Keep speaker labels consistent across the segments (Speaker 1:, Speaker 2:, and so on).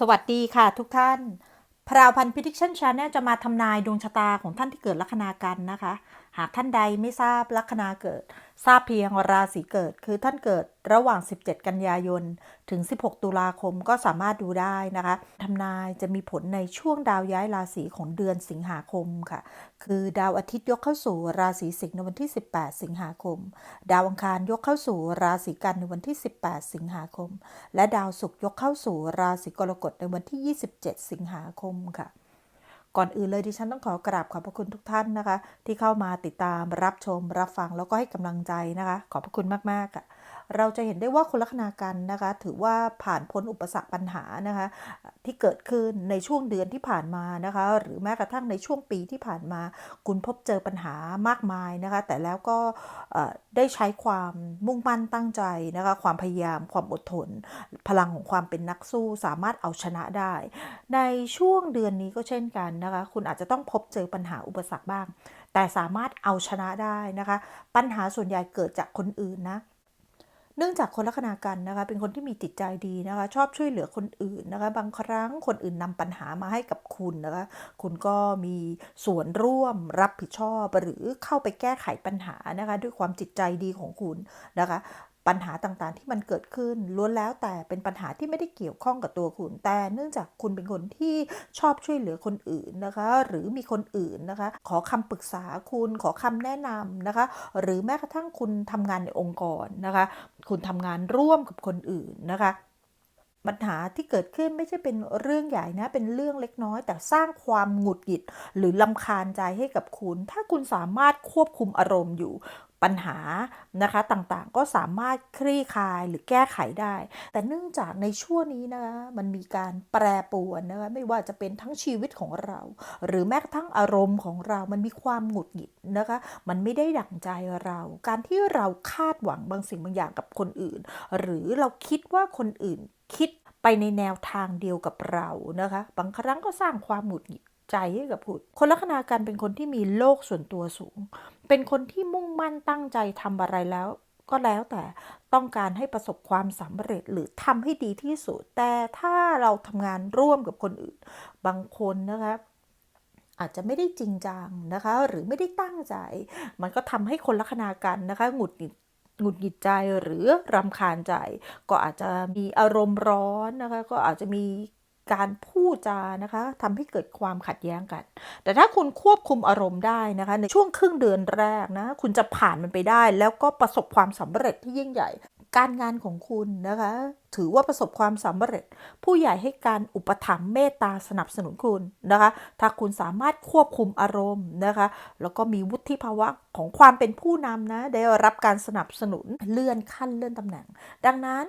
Speaker 1: สวัสดีค่ะทุกท่าน พราวพันธ์พิทิชันชาแนลจะมาทำนายดวงชะตาของท่านที่เกิดลัคนากันนะคะ หากท่านใดไม่ทราบลัคนาเกิด ทราบเพียงราศีเกิด คือท่านเกิดระหว่าง 17 กันยายน ถึง 16 ตุลาคมก็สามารถดูได้นะคะทำนายจะมีผลในช่วงดาวย้ายราศีของเดือนสิงหาคมค่ะ คือดาวอาทิตย์ยกเข้าสู่ราศีสิงห์ในวันที่ 18 สิงหาคม ดาวอังคารยกเข้าสู่ราศีกันในวันที่ 18 สิงหาคม และดาวศุกร์ยกเข้าสู่ราศีกรกฎในวันที่ 27 สิงหาคมค่ะ ก่อนอื่นเลยดิฉันต้องขอกราบขอบพระคุณทุกท่านนะคะ ที่เข้ามาติดตามรับชมรับฟังแล้วก็ให้กำลังใจนะคะ ขอบพระคุณมากๆค่ะ เราจะเห็นได้ว่าคนลัคนากันนะคะ ถือว่าผ่านพ้นอุปสรรคปัญหานะคะที่เกิดขึ้นในช่วงเดือนที่ผ่านมานะคะ หรือแม้กระทั่งในช่วงปีที่ผ่านมา คุณพบเจอปัญหามากมายนะคะ แต่แล้วก็ได้ใช้ความมุ่งมั่นตั้งใจนะคะ ความพยายามความอดทน พลังของความเป็นนักสู้สามารถเอาชนะได้ ในช่วงเดือนนี้ก็เช่นกันนะคะ คุณอาจจะต้องพบเจอปัญหาอุปสรรคบ้าง แต่สามารถเอาชนะได้นะคะ ปัญหาส่วนใหญ่เกิดจากคนอื่นนะ เนื่องจากคนลัคนากันนะคะ เป็นคนที่มีจิตใจดีนะคะ ชอบช่วยเหลือคนอื่นนะคะ บางครั้งคนอื่นนำปัญหามาให้กับคุณนะคะ คุณก็มีส่วนร่วมรับผิดชอบหรือเข้าไปแก้ไขปัญหานะคะ ด้วยความจิตใจดีของคุณนะคะ ปัญหาต่างๆที่มันเกิดขึ้นล้วนแล้วแต่เป็นปัญหาที่ไม่ได้เกี่ยวข้องกับตัวคุณ แต่เนื่องจากคุณเป็นคนที่ชอบช่วยเหลือคนอื่นนะคะ หรือมีคนอื่นนะคะ ขอคำปรึกษาคุณขอคำแนะนำนะคะ หรือแม้กระทั่งคุณทำงานในองค์กรนะคะ คุณทำงานร่วมกับคนอื่นนะคะปัญหาที่เกิดขึ้นไม่ใช่เป็นเรื่องใหญ่นะ เป็นเรื่องเล็กน้อย แต่สร้างความหงุดหงิด หรือลำคาญใจให้กับคุณ ถ้าคุณสามารถควบคุมอารมณ์อยู่ ปัญหานะคะต่างๆ ก็สามารถคลี่คลายหรือแก้ไขได้ แต่เนื่องจากในช่วงนี้นะคะมันมีการแปรปรวนนะคะไม่ว่าจะเป็นทั้งชีวิตของเรา หรือแม้กระทั่งอารมณ์ของเรามันมีความหงุดหงิดนะคะ มันไม่ได้ดั่งใจเรา การที่เราคาดหวังบางสิ่งบางอย่างกับคนอื่น หรือเราคิดว่าคนอื่นคิดไปในแนวทางเดียวกับเรานะคะ บางครั้งก็สร้างความหงุดหงิด ใจให้กับคุณคนลัคนากันเป็นคนที่มีโลกส่วนตัวสูง เป็นคนที่มุ่งมั่นตั้งใจทำอะไรแล้ว ก็แล้วแต่ต้องการให้ประสบความสำเร็จหรือทำให้ดีที่สุด แต่ถ้าเราทำงานร่วมกับคนอื่น บางคนนะคะอาจจะไม่ได้จริงจังนะคะ หรือไม่ได้ตั้งใจ มันก็ทำให้คนลัคนากันนะคะหงุดหงิดหงุดหงิดใจหรือรำคาญใจ ก็อาจจะมีอารมณ์ร้อนนะคะ ก็อาจจะมี การพูดจานะคะทำให้เกิดความขัดแย้งกัน แต่ถ้าคุณควบคุมอารมณ์ได้นะคะ ในช่วงครึ่งเดือนแรกนะ คุณจะผ่านมันไปได้ แล้วก็ประสบความสำเร็จที่ยิ่งใหญ่ การงานของคุณนะคะ ถือว่าประสบความสำเร็จ ผู้ใหญ่ให้การอุปถัมภ์เมตตาสนับสนุนคุณนะคะ ถ้าคุณสามารถควบคุมอารมณ์นะคะ แล้วก็มีวุฒิภาวะของความเป็นผู้นำนะ ได้รับการสนับสนุนเลื่อนขั้นเลื่อนตำแหน่ง ดังนั้น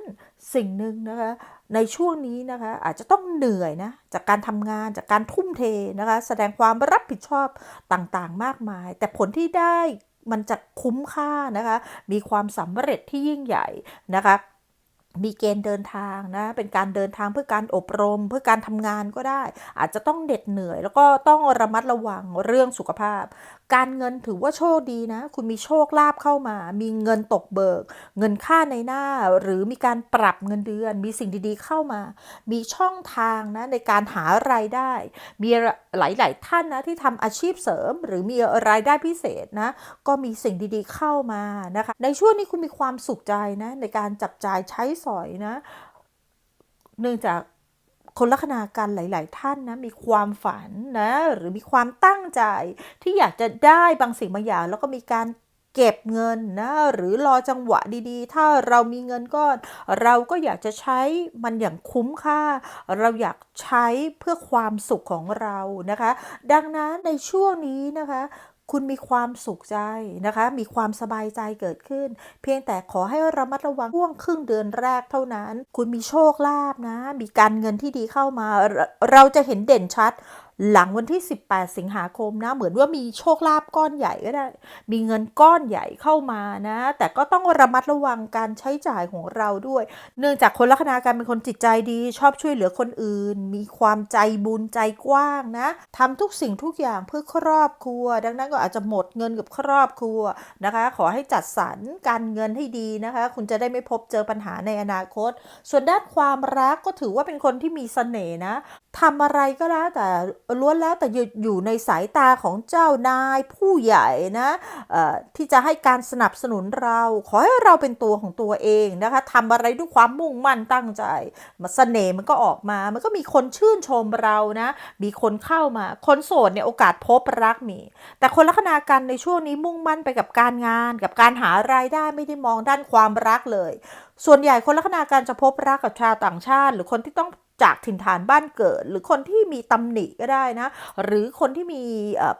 Speaker 1: สิ่งหนึ่งนะคะในช่วงนี้นะคะอาจจะต้องเหนื่อยนะจากการทำงานจากการทุ่มเทนะคะ แสดงความรับผิดชอบต่างๆ มากมาย แต่ผลที่ได้ มันจะคุ้มค่านะคะ มีความสำเร็จที่ยิ่งใหญ่นะคะมีเกณฑ์เดินทางนะ เป็นการเดินทางเพื่อการอบรม เพื่อการทำงานก็ได้ อาจจะต้องเด็ดเหนื่อย แล้วก็ต้องระมัดระวังเรื่องสุขภาพการเงินถือว่าโชคดีนะ คุณมีโชคลาภเข้ามา มีเงินตกเบิก เงินค่าในหน้า หรือมีการปรับเงินเดือน มีสิ่งดีๆเข้ามา มีช่องทางนะในการหารายได้ มีหลายๆท่านนะที่ทำอาชีพเสริม หรือมีรายได้พิเศษนะ ก็มีสิ่งดีๆเข้ามานะคะ ในช่วงนี้คุณมีความสุขใจนะในการจับจ่ายใช้สอยนะ เนื่องจาก คนลัคนากันหลาย ๆ ท่านนะมีความฝันนะหรือมีความตั้งใจ ที่อยากจะได้บางสิ่งบางอย่าง แล้วก็มีการเก็บเงินนะหรือรอจังหวะดีๆ ถ้าเรามีเงินก้อน เราก็อยากจะใช้มันอย่างคุ้มค่า เราอยากใช้เพื่อความสุขของเรานะคะ ดังนั้นในช่วงนี้นะคะ คุณมีความสุขใจนะคะ มีความสบายใจเกิดขึ้น เพียงแต่ขอให้ระมัดระวังช่วงครึ่งเดือนแรกเท่านั้น คุณมีโชคลาภนะ มีการเงินที่ดีเข้ามา เราจะเห็นเด่นชัด หลังวันที่ 18 สิงหาคมนะ เหมือนว่ามีโชคลาภก้อนใหญ่ก็ได้ มีเงินก้อนใหญ่เข้ามานะ แต่ก็ต้องระมัดระวังการใช้จ่ายของเราด้วย เนื่องจากคนลัคนาการเป็นคนจิตใจดี ชอบช่วยเหลือคนอื่น มีความใจบุญใจกว้างนะทำทุกสิ่งทุกอย่างเพื่อครอบครัว ดังนั้นก็อาจจะหมดเงินกับครอบครัวนะคะ ขอให้จัดสรรการเงินให้ดีนะคะ คุณจะได้ไม่พบเจอปัญหาในอนาคต ส่วนด้านความรักก็ถือว่าเป็นคนที่มีเสน่ห์นะทำอะไรก็แล้วแต่ล้วนแล้วแต่อยู่ในสายตาของเจ้านายผู้ใหญ่นะที่จะให้การสนับสนุนเรา ขอให้เราเป็นตัวของตัวเองนะคะทำอะไรด้วยความมุ่งมั่นตั้งใจมาเสน่ห์มันก็ออกมา มันก็มีคนชื่นชมเรานะ มีคนเข้ามา คนโสดเนี่ยโอกาสพบรักมี แต่คนลัคนากันในช่วงนี้มุ่งมั่นไปกับการงาน กับการหารายได้ไม่ได้มองด้านความรักเลย ส่วนใหญ่คนลัคนาการจะพบรักกับชาวต่างชาติ หรือคนที่ต้อง จากถิ่นฐานบ้านเกิด หรือคนที่มีตำหนิก็ได้นะ หรือคนที่มี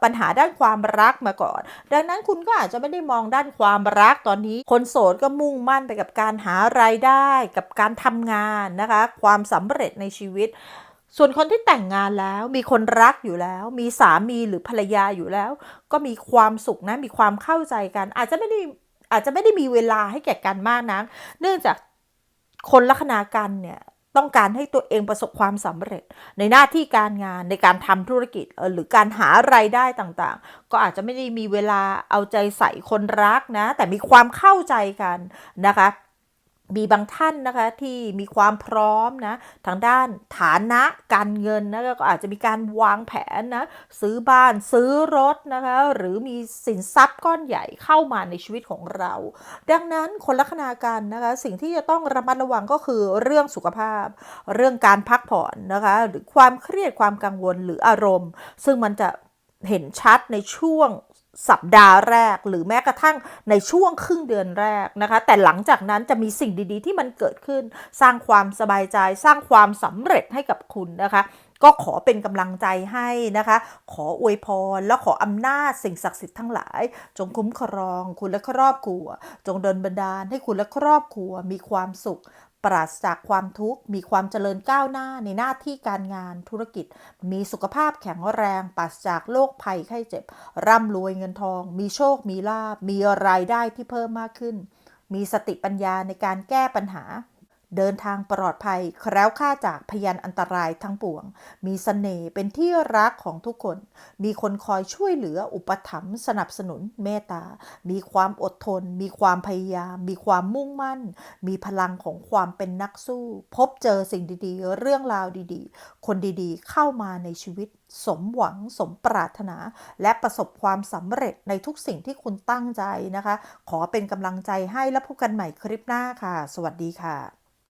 Speaker 1: ปัญหาด้านความรักมาก่อน ดังนั้นคุณก็อาจจะไม่ได้มองด้านความรักตอนนี้ คนโสดก็มุ่งมั่นไปกับการหารายได้ กับการทำงานนะคะ ความสำเร็จในชีวิตส่วนคนที่แต่งงานแล้วมีคนรักอยู่แล้ว มีสามีหรือภรรยาอยู่แล้ว ก็มีความสุขนะมีความเข้าใจกัน อาจจะไม่ได้อาจจะไม่ได้มีเวลาให้แก่กันมากนัก เนื่องจากคนลัคนากันเนี่ย ต้องการให้ตัวเองประสบความสำเร็จ ในหน้าที่การงานในการทำธุรกิจเอ่อหรือการหารายได้ต่างๆ ก็อาจจะไม่ได้มีเวลาเอาใจใส่คนรักนะ แต่มีความเข้าใจกันนะคะ มีบางท่านนะคะที่มีความพร้อมนะทางด้านฐานะการเงินนะก็อาจจะมีการวางแผนนะซื้อบ้านซื้อรถนะคะหรือมีสินทรัพย์ก้อนใหญ่เข้ามาในชีวิตของเรา ดังนั้นคนลัคนากันนะคะสิ่งที่จะต้องระมัดระวังก็คือเรื่องสุขภาพ เรื่องการพักผ่อนนะคะหรือความเครียดความกังวลหรืออารมณ์ ซึ่งมันจะเห็นชัดในช่วง สัปดาห์แรกหรือแม้กระทั่งในช่วงครึ่งเดือนแรกนะคะ แต่หลังจากนั้นจะมีสิ่งดีๆ ที่มันเกิดขึ้น สร้างความสบายใจ สร้างความสำเร็จให้กับคุณนะคะก็ขอเป็นกำลังใจให้นะคะ ขออวยพร และขออำนาจสิ่งศักดิ์สิทธิ์ทั้งหลาย จงคุ้มครอง คุณและครอบครัว จงดลบันดาลให้คุณและครอบครัวมีความสุข ปราศจากความทุกข์ มีความเจริญก้าวหน้าในหน้าที่การงานธุรกิจ มีสุขภาพแข็งแรง ปราศจากโรคภัยไข้เจ็บ ร่ำรวยเงินทอง มีโชค มีลาบ มีรายได้ที่เพิ่มมากขึ้น มีสติปัญญาในการแก้ปัญหา เดินทางปลอดภัยแคล้วคลาดจากพยานอันตรายทั้งปวง มีสเสน่ห์เป็นที่รักของทุกคน มีคนคอยช่วยเหลืออุปถัมภ์สนับสนุนเมตตา มีความอดทน มีความพยายาม มีความมุ่งมั่น มีพลังของความเป็นนักสู้ พบเจอสิ่งดีๆ เรื่องราวดีๆ คนดีๆ เข้ามาในชีวิต สมหวังสมปรารถนา และประสบความสำเร็จในทุกสิ่งที่คุณตั้งใจนะคะ ขอเป็นกำลังใจให้และพบกันใหม่คลิปหน้าค่ะ สวัสดีค่ะ